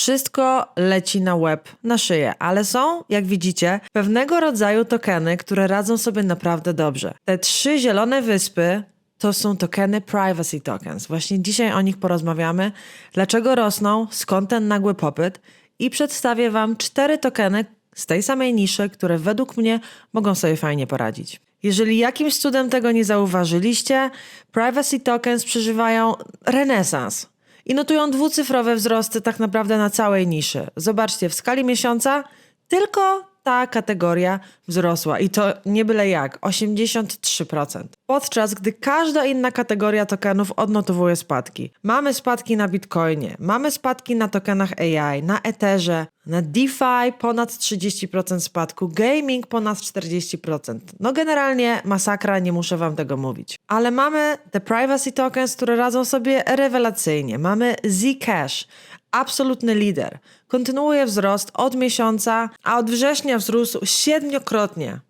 Wszystko leci na web, na szyję, ale są, jak widzicie, pewnego rodzaju tokeny, które radzą sobie naprawdę dobrze. Te trzy zielone wyspy to są tokeny privacy tokens. Właśnie dzisiaj o nich porozmawiamy. Dlaczego rosną, skąd ten nagły popyt i przedstawię Wam cztery tokeny z tej samej niszy, które według mnie mogą sobie fajnie poradzić. Jeżeli jakimś cudem tego nie zauważyliście, privacy tokens przeżywają renesans i notują dwucyfrowe wzrosty tak naprawdę na całej niszy. Zobaczcie, w skali miesiąca tylko ta kategoria wzrosła i to nie byle jak 83%. Podczas gdy każda inna kategoria tokenów odnotowuje spadki. Mamy spadki na Bitcoinie, mamy spadki na tokenach AI, na Etherze, na DeFi ponad 30% spadku, gaming ponad 40%. No generalnie masakra, nie muszę wam tego mówić. Ale mamy te privacy tokens, które radzą sobie rewelacyjnie. Mamy Zcash, absolutny lider. Kontynuuje wzrost od miesiąca, a od września wzrósł siedmiokrotnie.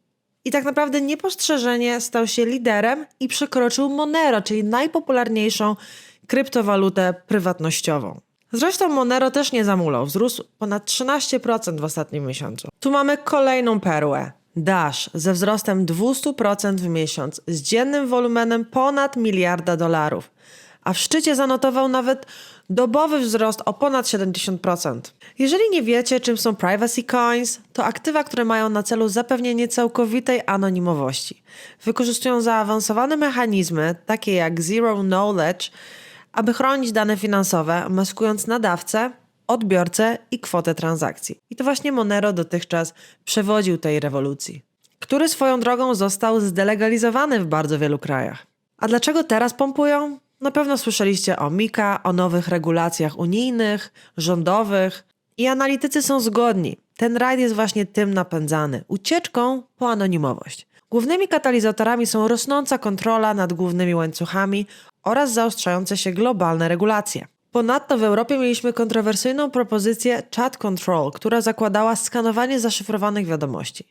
I tak naprawdę niepostrzeżenie stał się liderem i przekroczył Monero, czyli najpopularniejszą kryptowalutę prywatnościową. Zresztą Monero też nie zamulał, wzrósł ponad 13% w ostatnim miesiącu. Tu mamy kolejną perłę. Dash ze wzrostem 200% w miesiąc, z dziennym wolumenem ponad miliarda dolarów. A w szczycie zanotował nawet dobowy wzrost o ponad 70%. Jeżeli nie wiecie, czym są privacy coins, to aktywa, które mają na celu zapewnienie całkowitej anonimowości. Wykorzystują zaawansowane mechanizmy, takie jak zero knowledge, aby chronić dane finansowe, maskując nadawcę, odbiorcę i kwotę transakcji. I to właśnie Monero dotychczas przewodził tej rewolucji, który swoją drogą został zdelegalizowany w bardzo wielu krajach. A dlaczego teraz pompują? Na pewno słyszeliście o Mika, o nowych regulacjach unijnych, rządowych i analitycy są zgodni. Ten rajd jest właśnie tym napędzany ucieczką po anonimowość. Głównymi katalizatorami są rosnąca kontrola nad głównymi łańcuchami oraz zaostrzające się globalne regulacje. Ponadto w Europie mieliśmy kontrowersyjną propozycję Chat Control, która zakładała skanowanie zaszyfrowanych wiadomości.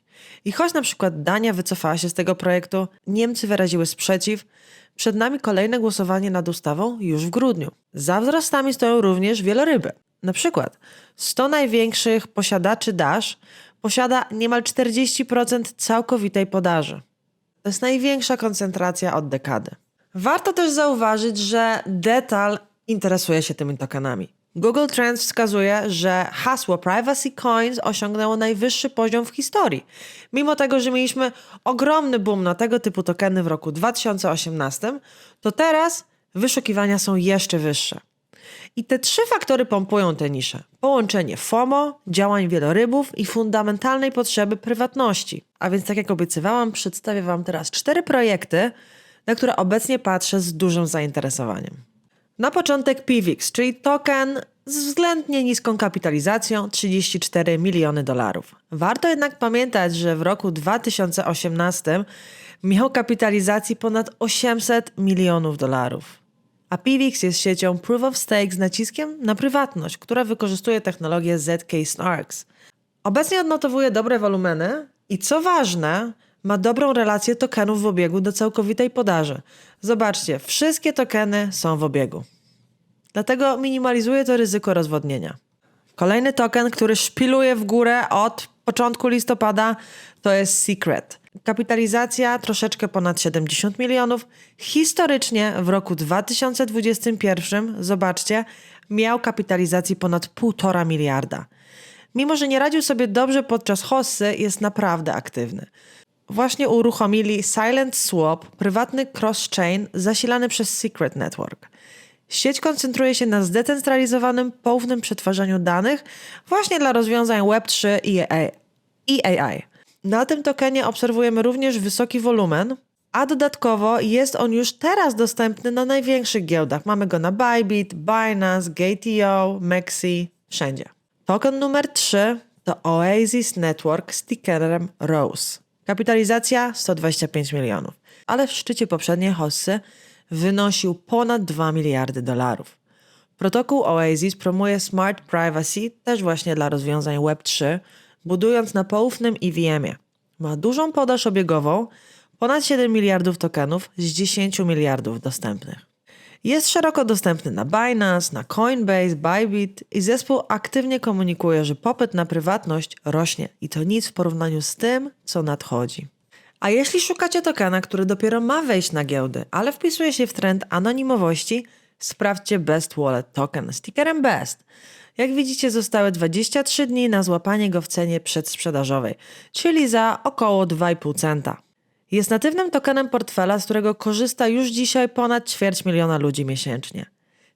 I choć na przykład Dania wycofała się z tego projektu, Niemcy wyraziły sprzeciw, przed nami kolejne głosowanie nad ustawą już w grudniu. Za wzrostami stoją również wieloryby. Na przykład 100 największych posiadaczy Dash posiada niemal 40% całkowitej podaży. To jest największa koncentracja od dekady. Warto też zauważyć, że Detal interesuje się tymi tokenami. Google Trends wskazuje, że hasło Privacy Coins osiągnęło najwyższy poziom w historii. Mimo tego, że mieliśmy ogromny boom na tego typu tokeny w roku 2018, to teraz wyszukiwania są jeszcze wyższe. I te trzy faktory pompują te nisze. Połączenie FOMO, działań wielorybów i fundamentalnej potrzeby prywatności. A więc tak jak obiecywałam, przedstawię Wam teraz cztery projekty, na które obecnie patrzę z dużym zainteresowaniem. Na początek PIVX, czyli token z względnie niską kapitalizacją 34 miliony dolarów. Warto jednak pamiętać, że w roku 2018 miał kapitalizacji ponad 800 milionów dolarów. A PIVX jest siecią Proof of Stake z naciskiem na prywatność, która wykorzystuje technologię ZK Snarks. Obecnie odnotowuje dobre wolumeny i co ważne, ma dobrą relację tokenów w obiegu do całkowitej podaży. Zobaczcie, wszystkie tokeny są w obiegu. Dlatego minimalizuje to ryzyko rozwodnienia. Kolejny token, który szpiluje w górę od początku listopada, to jest Secret. Kapitalizacja troszeczkę ponad 70 milionów. Historycznie w roku 2021, zobaczcie, miał kapitalizacji ponad 1,5 miliarda. Mimo, że nie radził sobie dobrze podczas hossy, jest naprawdę aktywny właśnie uruchomili Silent Swap, prywatny cross-chain zasilany przez Secret Network. Sieć koncentruje się na zdecentralizowanym, poufnym przetwarzaniu danych właśnie dla rozwiązań Web3 i AI. Na tym tokenie obserwujemy również wysoki wolumen, a dodatkowo jest on już teraz dostępny na największych giełdach. Mamy go na Bybit, Binance, Gate.io, Mexi, wszędzie. Token numer 3 to Oasis Network z tickerem ROSE. Kapitalizacja 125 milionów, ale w szczycie poprzedniej hossy wynosił ponad 2 miliardy dolarów. Protokół Oasis promuje Smart Privacy też właśnie dla rozwiązań Web3, budując na poufnym EVM-ie. Ma dużą podaż obiegową, ponad 7 miliardów tokenów z 10 miliardów dostępnych. Jest szeroko dostępny na Binance, na Coinbase, Bybit i zespół aktywnie komunikuje, że popyt na prywatność rośnie i to nic w porównaniu z tym, co nadchodzi. A jeśli szukacie tokena, który dopiero ma wejść na giełdy, ale wpisuje się w trend anonimowości, sprawdźcie Best Wallet Token z BEST. Jak widzicie, zostały 23 dni na złapanie go w cenie przedsprzedażowej, czyli za około 2,5 centa. Jest natywnym tokenem portfela, z którego korzysta już dzisiaj ponad ćwierć miliona ludzi miesięcznie.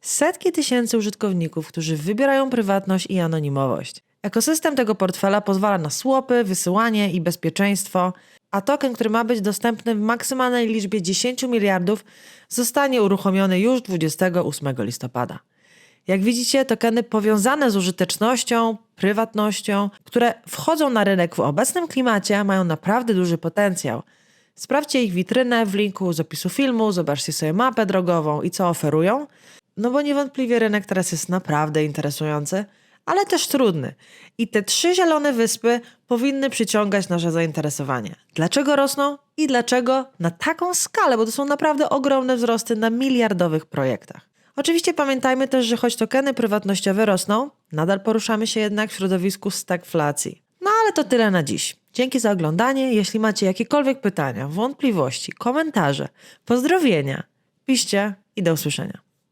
Setki tysięcy użytkowników, którzy wybierają prywatność i anonimowość. Ekosystem tego portfela pozwala na słopy, wysyłanie i bezpieczeństwo, a token, który ma być dostępny w maksymalnej liczbie 10 miliardów, zostanie uruchomiony już 28 listopada. Jak widzicie, tokeny powiązane z użytecznością, prywatnością, które wchodzą na rynek w obecnym klimacie, mają naprawdę duży potencjał. Sprawdźcie ich witrynę w linku z opisu filmu, zobaczcie sobie mapę drogową i co oferują. No bo niewątpliwie rynek teraz jest naprawdę interesujący, ale też trudny. I te trzy zielone wyspy powinny przyciągać nasze zainteresowanie. Dlaczego rosną i dlaczego na taką skalę, bo to są naprawdę ogromne wzrosty na miliardowych projektach. Oczywiście pamiętajmy też, że choć tokeny prywatnościowe rosną, nadal poruszamy się jednak w środowisku stagflacji. Ale to tyle na dziś. Dzięki za oglądanie. Jeśli macie jakiekolwiek pytania, wątpliwości, komentarze, pozdrowienia, piszcie i do usłyszenia.